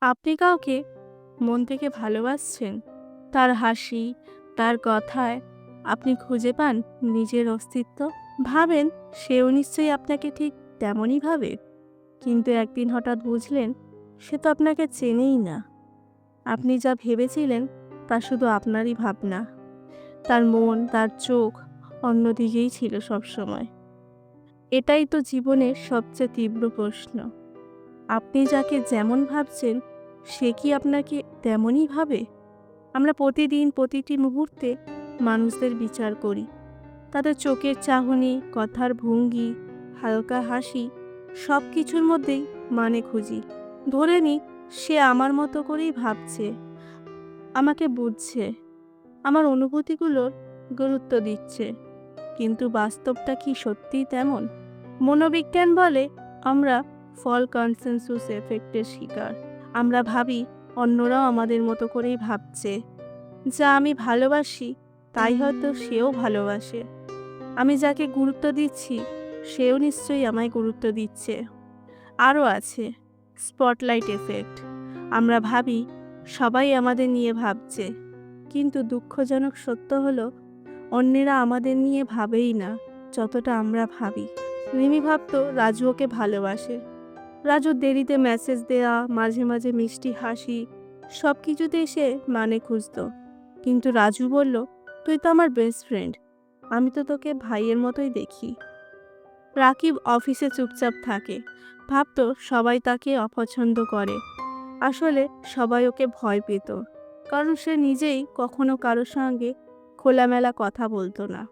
আপনি কাউকে মন থেকে ভালোবাসছেন? তার হাসি, তার কথায় আপনি খুঁজে পান নিজের অস্তিত্ব? ভাবেন সেও নিশ্চয়ই আপনাকে ঠিক তেমনই ভাবে। কিন্তু একদিন হঠাৎ বুঝলেন, সে তো আপনাকে চেনেই না। আপনি যা ভেবেছিলেন তা শুধু আপনারই ভাবনা। তার মন, তার চোখ অন্যদিকেই ছিল সবসময়। এটাই তো জীবনের সবচেয়ে তীব্র প্রশ্ন। আপনি যাকে যেমন ভাবছেন, সে কি আপনাকে তেমনই ভাবে? আমরা প্রতিদিন প্রতিটি মুহূর্তে মানুষদের বিচার করি। তাদের চোখের চাহনি, কথার ভঙ্গি, হালকা হাসি সব কিছুর মধ্যেই মানে খুঁজি। ধরে নি সে আমার মতো করেই ভাবছে, আমাকে বুঝছে, আমার অনুভূতিগুলোর গুরুত্ব দিচ্ছে। কিন্তু বাস্তবটা কি সত্যিই তেমন? মনোবিজ্ঞান বলে আমরা ফল কনসেনসুস এফেক্টের শিকার। আমরা ভাবি, অন্যরাও আমাদের মতো করেই ভাবছে। যা আমি ভালোবাসি, তাই হয়তো সেও ভালোবাসে। আমি যাকে গুরুত্ব দিচ্ছি, সেও নিশ্চয়ই আমায় গুরুত্ব দিচ্ছে। আরও আছে স্পটলাইট এফেক্ট আমরা ভাবি, সবাই আমাদের নিয়ে ভাবছে। কিন্তু দুঃখজনক সত্য হলো, অন্যেরা আমাদের নিয়ে ভাবেই না, যতটা আমরা ভাবি। রিমি ভাবতো, রাজু ওকে ভালোবাসে। রাজু দেরিতে মেসেজ দেয়া, মাঝে মাঝে মিষ্টি হাসি সব কিছুতেই সে মানে খুঁজতো। কিন্তু রাজু বলল, তুই তো আমার বেস্ট ফ্রেন্ড আমি তো তোকে ভাইয়ের মতোই দেখি। রাকিব অফিসে চুপচাপ থাকে, ভাবতো সবাই তাকে অপছন্দ করে। আসলে সবাই ওকে ভয় পেত, কারণ সে নিজেই কখনো কারোর সঙ্গে খোলামেলা কথা বলতো না।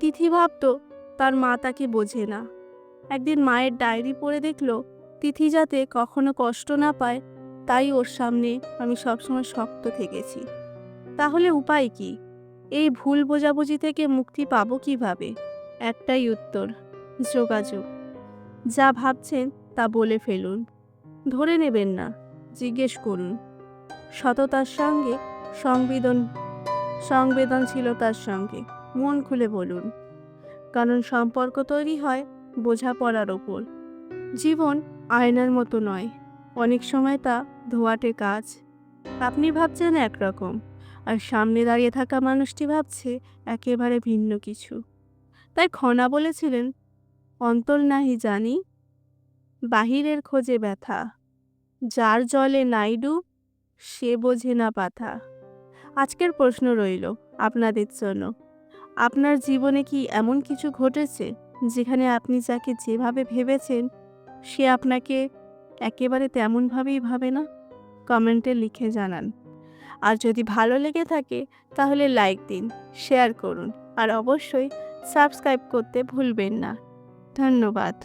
তিথি ভাবত, তার মা তাকে বোঝে না। একদিন মায়ের ডায়েরি পড়ে দেখল, তিথি যাতে কখনো কষ্ট না পায়, তাই ওর সামনে আমি সবসময় শক্ত থেকেছি। তাহলে উপায় কি? এই ভুল বোঝাবুঝি থেকে মুক্তি পাবো কীভাবে? একটাই উত্তর, যোগাযোগ। যা ভাবছেন তা বলে ফেলুন। ধরে নেবেন না, জিজ্ঞেস করুন। সততার সঙ্গে, সংবেদন, সংবেদনশীলতার সঙ্গে মন খুলে বলুন। কারণ সম্পর্ক তৈরি হয় বোঝাপড়ার ওপর। জীবন আয়নার মতো নয়, অনেক সময় তা ধোয়াটে কাজ। আপনি ভাবছেন একরকম, আর সামনে দাঁড়িয়ে থাকা মানুষটি ভাবছে একেবারে ভিন্ন কিছু। তাই খনা বলেছিলেন, অন্তর নাহি জানি, বাহিরের খোঁজে ব্যথা। যার জলে নাইডু সে বোঝে না পাথা। আজকের প্রশ্ন রইল আপনাদের জন্য। আপনার জীবনে কি এমন কিছু ঘটেছে? যেখানে আপনি যাকে যেভাবে ভেবেছেন, সে আপনাকে একেবারে তেমনভাবেই ভাবে না? কমেন্টে লিখে জানান। আর যদি ভালো লেগে থাকে, তাহলে লাইক দিন, শেয়ার করুন, আর অবশ্যই সাবস্ক্রাইব করতে ভুলবেন না। ধন্যবাদ।